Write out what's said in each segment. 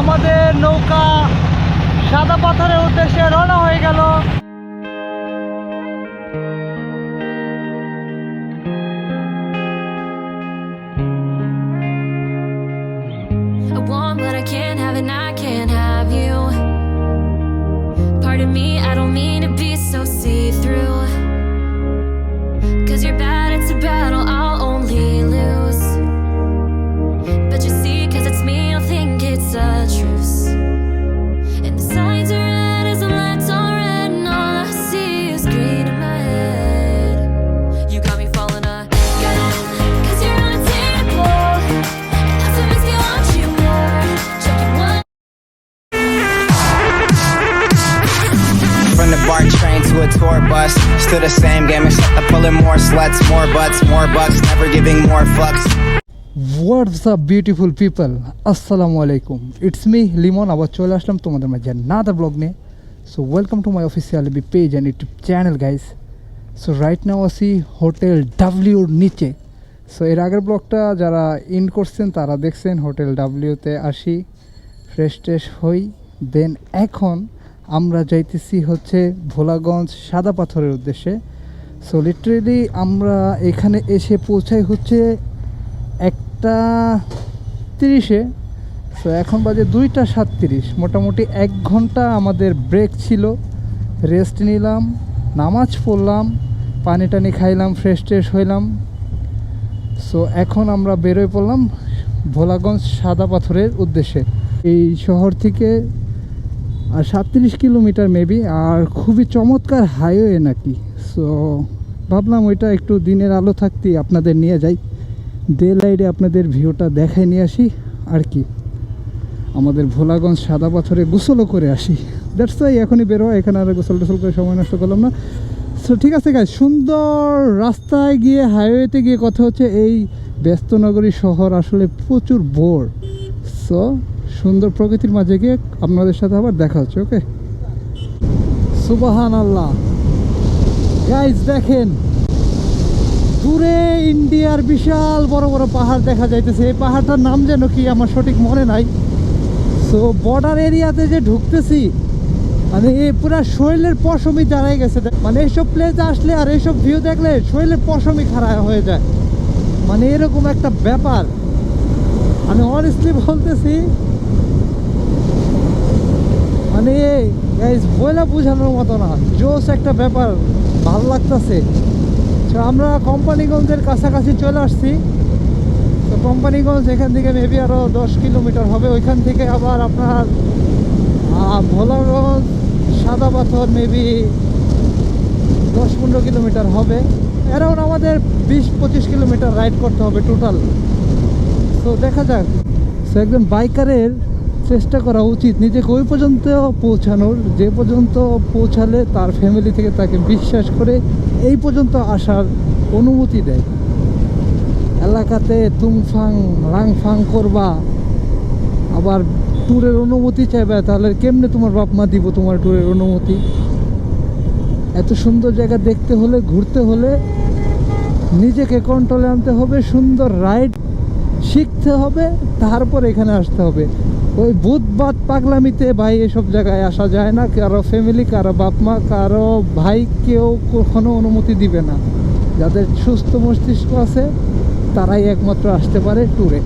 আমাদের নৌকা সাদা পাথরের উদ্দেশ্যে রওনা হয়ে গেল। From the BART train to a tour bus, still the same game except I'm pulling more sluts, more butts, more bucks, never giving more fucks. What's up beautiful people আসসালামু আলাইকুম ইটস মি লিমন আবার চলে আসলাম তোমাদের মাঝে another blog নিয়ে। So welcome to my official B page and YouTube channel guys so right now আসি hotel ডাব্লিউর নিচে। সো এর আগের ব্লগটা যারা ইন করছেন তারা দেখছেন হোটেল ডাব্লিউতে আসি ফ্রেশ ট্রেশ হই। দেন এখন আমরা যাইতেছি হচ্ছে ভোলাগঞ্জ সাদা পাথরের উদ্দেশ্যে। সো লিটারেলি আমরা এখানে এসে পৌঁছাই হচ্ছে একটা তিরিশে। সো এখন বাজে দুইটা সাতত্রিশ। মোটামুটি এক ঘণ্টা আমাদের ব্রেক ছিল। রেস্ট নিলাম, নামাজ পড়লাম, পানি টানি খাইলাম ফ্রেশ ট্রেশ হইলাম। সো এখন আমরা বেরোয় পড়লাম ভোলাগঞ্জ সাদা পাথরের উদ্দেশ্যে। এই শহর থেকে আর সাতত্রিশ কিলোমিটার মেবি আর খুবই চমৎকার হাইওয়ে নাকি। সো ভাবলাম ওইটা একটু দিনের আলো থাকতেই আপনাদের নিয়ে যাই। ডে লাইটে আপনাদের ভিউটা দেখাই নিয়ে আসি। আর কি, আমাদের ভোলাগঞ্জ সাদা পাথরে গোসলও করে আসি। দ্যাটস ওয়াই এখনই বেরো এখানে আর গোসল টোসল করে সময় নষ্ট করলাম না। সো ঠিক আছে গাছ সুন্দর রাস্তায় গিয়ে হাইওয়েতে গিয়ে কথা হচ্ছে, এই ব্যস্ত নগরী শহর আসলে প্রচুর বোর সো সুন্দর প্রকৃতির মাঝে গিয়ে আপনাদের সাথে আবার দেখা হচ্ছে ওকে সুবাহান আল্লাহ গাইজ দেখেন, দূরে ইন্ডিয়ার বিশাল বড় বড় পাহাড় দেখা যাইতেছে। এই পাহাড়টার নাম যেন কি আমার সঠিক মনে নাই। সো বর্ডার এরিয়াতে যে ঢুকতেছি মানে এই পুরা শরীরের পশমই দাঁড়াই গেছে। মানে এইসব প্লেসে আসলে আর এইসব ভিউ দেখলে শরীরের পশমই খারাপ হয়ে যায়। মানে এরকম একটা ব্যাপার। আমি অনেস্টলি বলতেছি মানে গাইজ বইলা বোঝানোর মতো না জোস একটা ব্যাপার, ভালো লাগতেছে। আমরা কোম্পানিগঞ্জের কাছাকাছি চলে আসছি। তো কোম্পানিগঞ্জ এখান থেকে মেবি আরও দশ কিলোমিটার হবে। ওইখান থেকে আবার আপনার ভোলাগঞ্জ সাদা পাথর মেবি দশ পনেরো কিলোমিটার হবে। অ্যারাউন্ড আমাদের বিশ পঁচিশ কিলোমিটার রাইড করতে হবে টোটাল তো দেখা যাক। সো একজন বাইকারের চেষ্টা করা উচিত নিজেকে ওই পর্যন্ত পৌঁছানোর, যে পর্যন্ত পৌঁছালে তার ফ্যামিলি থেকে তাকে বিশ্বাস করে এই পর্যন্ত আসার অনুমতি দেয়। এলাকাতে তুমফাং লাংফাং করবা, আবার ট্যুরের অনুমতি চাইবে, তাহলে কেমনে তোমার বাপ মা দিব তোমার ট্যুরের অনুমতি? এত সুন্দর জায়গা দেখতে হলে, ঘুরতে হলে নিজেকে কন্ট্রোলে আনতে হবে, সুন্দর রাইড শিখতে হবে, তারপর এখানে আসতে হবে। ওই বুধবাদ পাগলামিতে ভাই এসব জায়গায় আসা যায় না। কারও ফ্যামিলি কারও বাপ মা কারও ভাই কেউ কখনো অনুমতি দিবে না। যাদের সুস্থ মস্তিষ্ক আছে, তারাই একমাত্র আসতে পারে ট্যুরে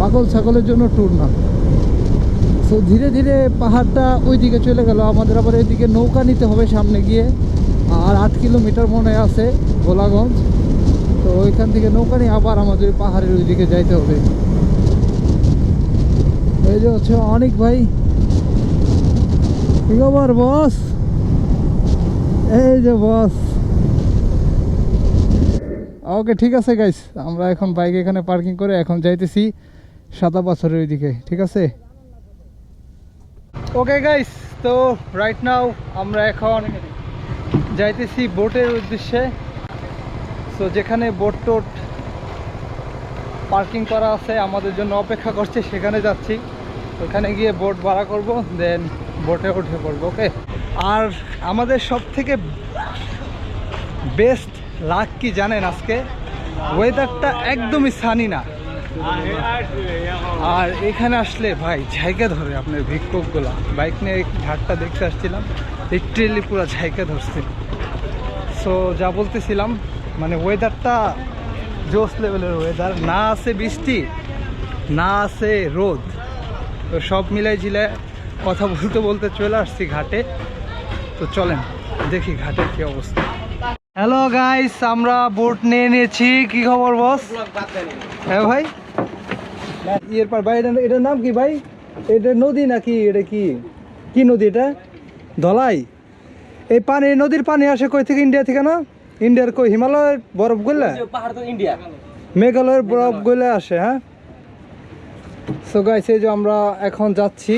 পাগল ছাগলের জন্য ট্যুর না। তো ধীরে ধীরে পাহাড়টা ওই দিকে চলে গেল। আমাদের আবার এদিকে নৌকা নিতে হবে সামনে গিয়ে। আর আট কিলোমিটার মনে আছে গোলাগঞ্জ তো ওইখান থেকে নৌকা নিয়ে আবার আমাদের পাহাড়ের ওই দিকে যাইতে হবে। এই যে হচ্ছে অনেক ভাই। খবর বস এই যে বস ওকে ঠিক আছে গাইস আমরা এখন বাইক এখানে পার্কিং করে এখন যাইতেছি সাদা পাথরের ওইদিকে, ঠিক আছে? ওকে গাইস তো রাইট নাও আমরা এখন যাইতেছি বোটের উদ্দেশ্যে। সো যেখানে বোট টোট পার্কিং করা আছে, আমাদের জন্য অপেক্ষা করছে, সেখানে যাচ্ছি। ওখানে গিয়ে বোট ভাড়া করব দেন বোটে উঠে পড়ব ওকে আর আমাদের সব থেকে বেস্ট লাক কি জানেন আজকে? ওয়েদারটা একদমই সানি না। আর এখানে আসলে ভাই, ঝাইকা ধরে আপনার ভিক্ষকগুলা। বাইক নিয়ে ঘাটটা দেখতে আসছিলাম লিটারেলি পুরো জায়গা ধরছে। সো যা বলতেছিলাম মানে ওয়েদারটা জোস লেভেলের ওয়েদার না আছে বৃষ্টি, না আছে রোদ। তো সব মিলাই জিলে কথা বলতে বলতে চলে আসছি ঘাটে। তো চলেন দেখি ঘাটের কি অবস্থা। হ্যালো গাইস আমরা বোট নিয়ে নিয়েছি। কি খবর বস হ্যাঁ ভাই। ইয়ের পর ভাই এটা- এটার নাম কি ভাই? এটা নদী নাকি? এটা কি? কি নদী এটা? ধলাই? এই পানি নদীর পানি আসে কই থেকে? ইন্ডিয়া থেকে না? ইন্ডিয়ার কই? হিমালয়ের বরফ গলে মেঘালয়ের বরফ গলে আসে হ্যাঁ? সো গাইস এই যে আমরা এখন যাচ্ছি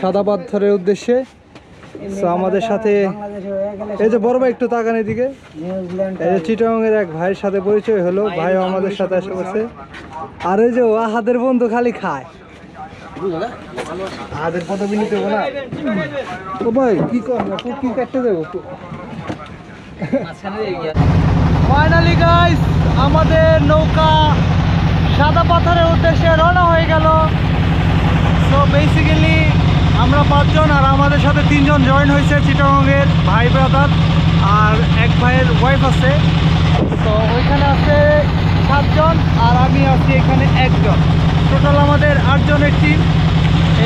সাদা পাথরের উদ্দেশ্যে। সো আমাদের সাথে এই যে বড় ভাই একটু তাকান এদিকে। এই যে চিটংয়ের এক ভাইয়ের সাথে পরিচয় হলো, ভাইও আমাদের সাথে এসে বসে আর এই যে ও হাতের বন্ধু খালি খায়। হাতের পদবি নিতে হবে না। ও ভাই, কি কর না কি কাটতে দেবো? ফাইনালি গাইস আমাদের নৌকা সাদা পাথরের উদ্দেশ্যে রওনা হয়ে গেল। সো বেসিক্যালি আমরা পাঁচজন আর আমাদের সাথে তিনজন জয়েন হয়েছে চিটাগংয়ের ভাই ব্রাদার আর এক ভাইয়ের ওয়াইফ আছে। তো ওইখানে আছে সাতজন আর আমি আছি এখানে একজন। টোটাল আমাদের আটজনের টিম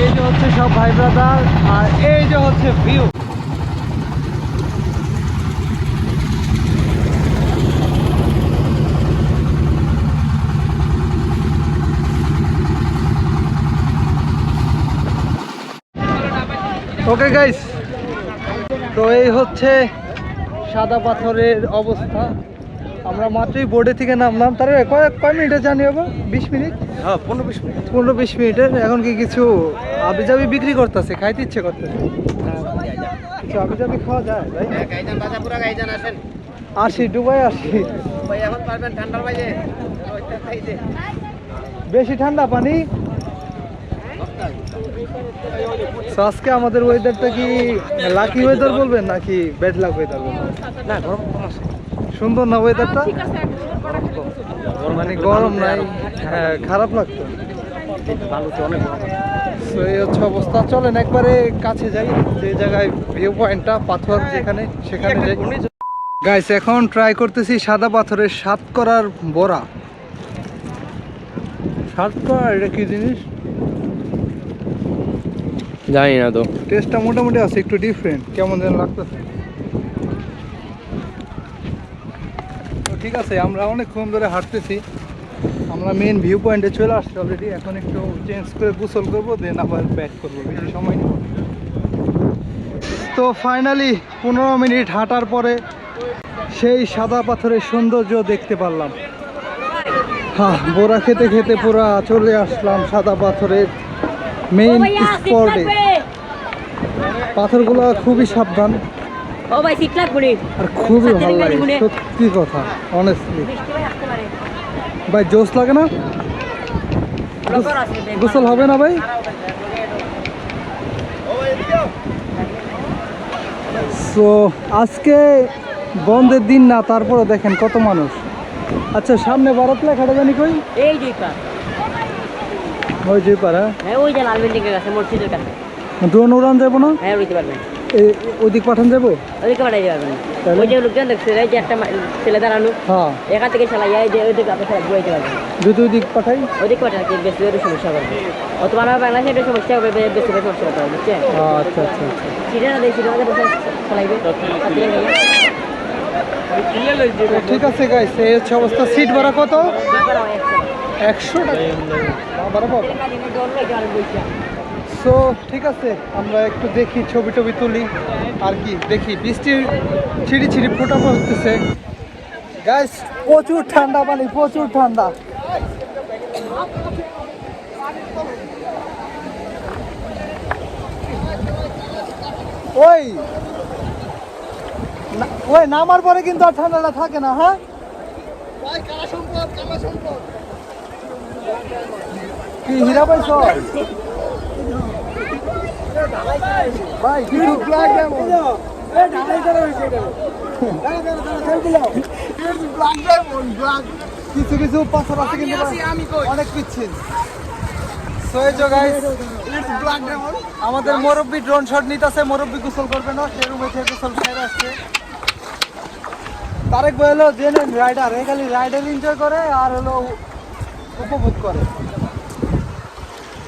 এই যে হচ্ছে সব ভাই ব্রাদার আর এই যে হচ্ছে ভিউ ওকে গাইস তো এই হচ্ছে সাদা পাথরের অবস্থা। আমরা মাত্রই বোর্ডে থেকে নামলাম। তার কয়েক কয় মিনিটে জানি হব? বিশ মিনিট? হ্যাঁ পনেরো বিশ মিনিট। পনেরো বিশ মিনিটের এখন কি কিছু আবি যাবি বিক্রি করতেছে? খাইতে ইচ্ছে করতেছে? কিছু আবি যাবি খাওয়া যায় ভাই? গাইজান বাজাপুরা গাইজান আসেন। আসি ডুবাই আসি বেশি ঠান্ডা পানি? আজকে আমাদের ওয়েদারটা কি লাকি ওয়েদার বলবেন নাকি ব্যাড লাক ওয়েদার বলবেন? না গরম কম আছে। সুন্দর না ওয়েদারটা মানে গরম নাই। হ্যাঁ খারাপ লাগতো। এই হচ্ছে অবস্থা। চলেন একবারে কাছে যাই যে জায়গায় ভিউ পয়েন্টটা পাথর যেখানে সেখানে যাই। গাইস এখন ট্রাই করতেছি সাদা পাথরের সাত করার বড়া। সাত করা এটা কি জিনিস? জানি না তো। টেস্টটা মোটামুটি আছে, একটু ডিফারেন্ট কেমন যেন লাগতেছে। তো ঠিক আছে, আমরা অনেকক্ষণ ধরে হাঁটতেছি। আমরা মেন ভিউ পয়েন্টে চলে আসছি অলরেডি এখন একটু চেঞ্জ করে গোসল করব দেন আবার ব্যাক করব। বেশি সময় নেব তো ফাইনালি পনেরো মিনিট হাঁটার পরে সেই সাদা পাথরের সৌন্দর্য দেখতে পারলাম। হ্যাঁ বোরা খেতে খেতে পুরা চলে আসলাম সাদা পাথরের মেইন স্পটে পাথরগুলো খুবই সাবধান। ও ভাই সিট লাগবে আর খুবই ভালো লাগে সত্যি কথা অনেস্টলি ভাই জোস লাগে না। গোসল হবে না ভাই? সো আজকে বন্ধের দিন না তারপরে দেখেন কত মানুষ। আচ্ছা সামনে ভারত লেখাটা জানি কই? এই ওই যে পারা হ্যাঁ ওই যে লাল বিল্ডিং এর কাছে মসজিদের কাছে। ড্রোন উড়ান যাব না? হ্যাঁ উড়িতে পারবেন। এ- পাঠান যাব ওইদিকে পাঠাই পারবেন। তাহলে? ওই যে লোকজন দেখছে এই যে একটা ছেলে দাঁড়ানো হ্যাঁ। এখান থেকে চালাই যে ওইদিকে আপনি চালাই বইতে পারবেন। যদি ওইদিক পাঠাই? ওইদিকে পাঠান কি বেশি বেশি সমস্যা করবে অথবা আমার বাংলাদেশে একটা সমস্যা হবে বেশি বেশি সমস্যা করতে হবে বুঝছেন? আচ্ছা আচ্ছা আচ্ছা। দেয় বসে চালাইবে। ঠিক আছে গাইস এই হচ্ছে অবস্থা। সিট ভাড়া কত? একশো। টাকা। সো ঠিক আছে, আমরা একটু দেখি, ছবি টবি তুলি, আর কি, দেখি বৃষ্টির ছিড়ি ছিড়ি ফোটা পড়তেছে গাইস প্রচুর ঠান্ডা পানি প্রচুর ঠান্ডা ওই ওই, নামার পরে কিন্তু আর ঠান্ডাটা থাকে না হ্যাঁ কি হীরা ভাই কিছু ব্ল্যাক ডায়মন্ড কিছু কিছু পাশাপাশি কিন্তু অনেক পিচ্ছিল। আমাদের মুরব্বী ড্রোন শট নিতেছে মুরব্বী গোসল করবে না সে রুমে থেকে গোসল সেরে আসছে। তারেক ভাই হলো রাইডার এ খালি রাইডার এনজয় করে আর হলো উপভোগ করে।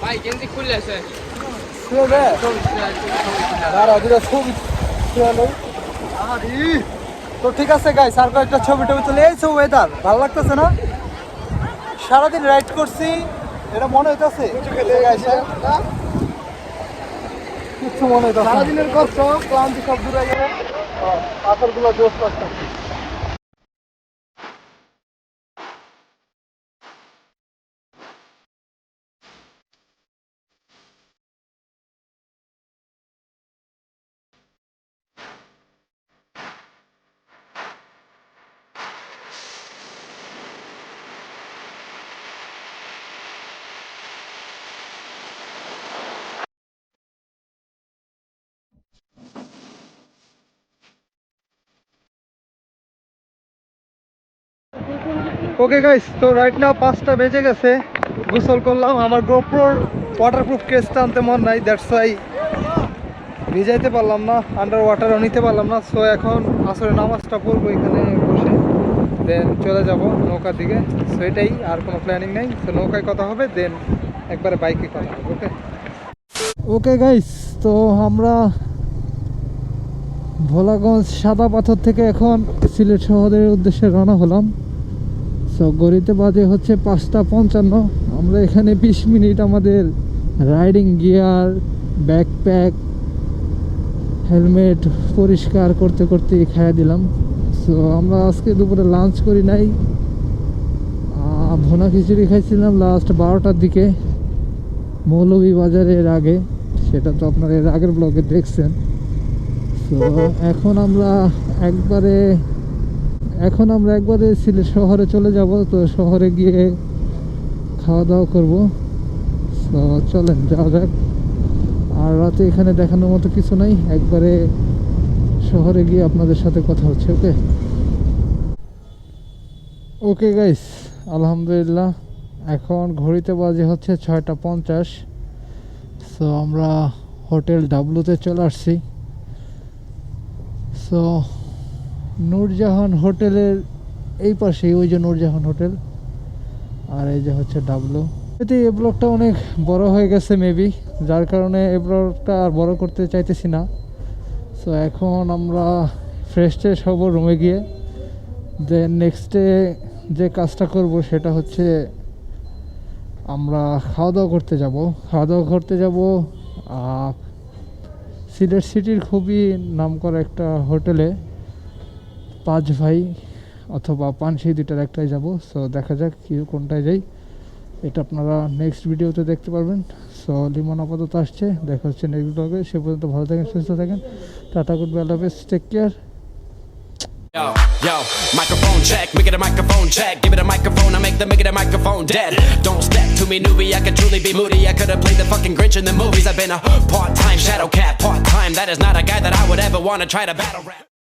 ভাই গেঞ্জি খুললে আছে। তো ঠিক আছে গাইস আর কয়েকটা ছবি টবি তুলে এই ছবি ওয়েদার ভালো লাগতেছে না? সারাদিন রাইড করছি এটা মনে হইতাছে? কিছু মনে হইতাছে সারাদিনের কষ্ট ক্লান্তি সব দূরে গেলে। পাথরগুলো জোশ করতেছে ওকে গাইস তো রাইট নাও পাঁচটা বেজে গেছে। গোসল করলাম। আমার গোপ্রোর ওয়াটারপ্রুফ কেসটা আনতে মন নাই দ্যাটস ওয়াই ভিজাইতে পারলাম না আন্ডার ওয়াটারও নিতে পারলাম না। সো এখন আসলে নামাজটা পড়ব এখানে বসে। দেন চলে যাব নৌকার দিকে। সো এটাই, আর কোনো প্ল্যানিং নেই। তো নৌকায় কথা হবে দেন একবারে বাইকে কথা হবে ওকে ওকে গাইস তো আমরা ভোলাগঞ্জ সাদা পাথর থেকে এখন সিলেট শহরের উদ্দেশ্যে রওনা হলাম। সো গড়িতে বাজে হচ্ছে পাঁচটা পঞ্চান্ন। আমরা এখানে বিশ মিনিট আমাদের রাইডিং গিয়ার ব্যাকপ্যাক হেলমেট পরিষ্কার করতে করতে খাইয়া দিলাম। সো আমরা আজকে দুপুরে লাঞ্চ করি নাই। ভুনা খিচুড়ি খাইছিলাম লাস্ট বারোটার দিকে মৌলভী বাজারের আগে। সেটা তো আপনারা এর আগের ব্লগে দেখছেন। তো এখন আমরা একবারে এখন আমরা একবারে সিলেট শহরে চলে যাব, তো শহরে গিয়ে খাওয়া দাওয়া করব। তো চলেন, যাওয়া যাক। আর রাতে এখানে দেখানোর মতো কিছু নাই, একবারে শহরে গিয়ে আপনাদের সাথে কথা হচ্ছে, ওকে? ওকে গাইস আলহামদুলিল্লাহ। এখন ঘড়িতে বাজে হচ্ছে ছয়টা পঞ্চাশ। সো আমরা হোটেল ডাব্লুতে চলে আসছি। সো নূরজাহান হোটেলের এই পাশেই, ওই যে নূরজাহান হোটেল, আর এই যে হচ্ছে ডাবলু। এতে এ ব্লগটা অনেক বড় হয়ে গেছে মেবি যার কারণে এই ব্লগটা আর বড় করতে চাইতেছি না। সো এখন আমরা ফ্রেশ ট্রেশ হব রুমে গিয়ে। দেন নেক্সট ডে যে কাজটা করব সেটা হচ্ছে আমরা খাওয়া দাওয়া করতে যাব। খাওয়া দাওয়া করতে যাব সিলেট সিটির খুবই নামকরা একটা হোটেলে। পাঁচ ভাই অথবা পানসি দুটার একটাই যাব সো দেখা যাক কি কোনটায় যাই এটা আপনারা নেক্সট ভিডিওতে দেখতে পারবেন সো লিমন আপাতত আসছে দেখা হচ্ছে নেক্সট ব্লগে সে পর্যন্ত ভালো থাকেন সুস্থ থাকেন tata goodbye love take care Yo, yo, microphone check, make it a microphone check. Give it a microphone, I make the make it a microphone dead. Don't step to me, newbie. I could truly be moody. I could have played the fucking Grinch in the movies. I've been a part time shadow cat, part time. That is not a guy that I would ever want to try to battle rap.